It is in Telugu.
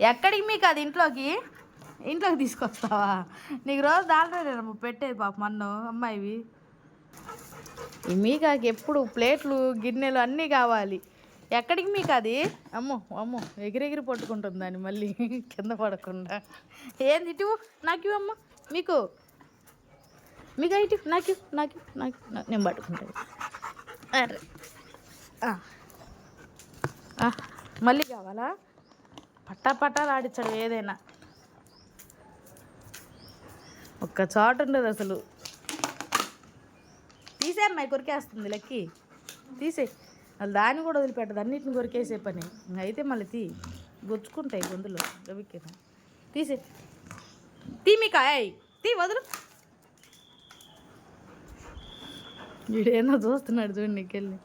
ఎక్కడికి మీకు అది ఇంట్లోకి? ఇంట్లోకి తీసుకొస్తావా? నీకు రోజు దాంట్లోనేమో పెట్టేది పాప మన్ను అమ్మాయివి? మీకాకి ఎప్పుడు ప్లేట్లు గిన్నెలు అన్నీ కావాలి. ఎక్కడికి మీకు అది? అమ్మో అమ్మో ఎగిరెగిరి పట్టుకుంటుంది దాన్ని మళ్ళీ కింద పడకుండా. ఏంది ఇటు? నాకు అమ్మ. మీకు? మీకు ఇటు? నాకు నాకు నాకు నేను పట్టుకుంటాను. అరే మళ్ళీ కావాలా? పట్టా పట్టా ఆడించడం ఏదైనా. ఒక్క చాటు ఉండదు అసలు. తీసే అమ్మాయి కొరికేస్తుంది లెక్కి. తీసే. మళ్ళీ దాన్ని కూడా వదిలిపెట్టదు. అన్నిటిని కొరికేసే పని. ఇంక అయితే మళ్ళీ తీ. గుచ్చుకుంటాయి గొంతులో. గవిక్కిన తీసే. తీ మీకా. తీ వదులు. వీడేందో చూస్తున్నాడు చూడండి నీకెళ్ళి.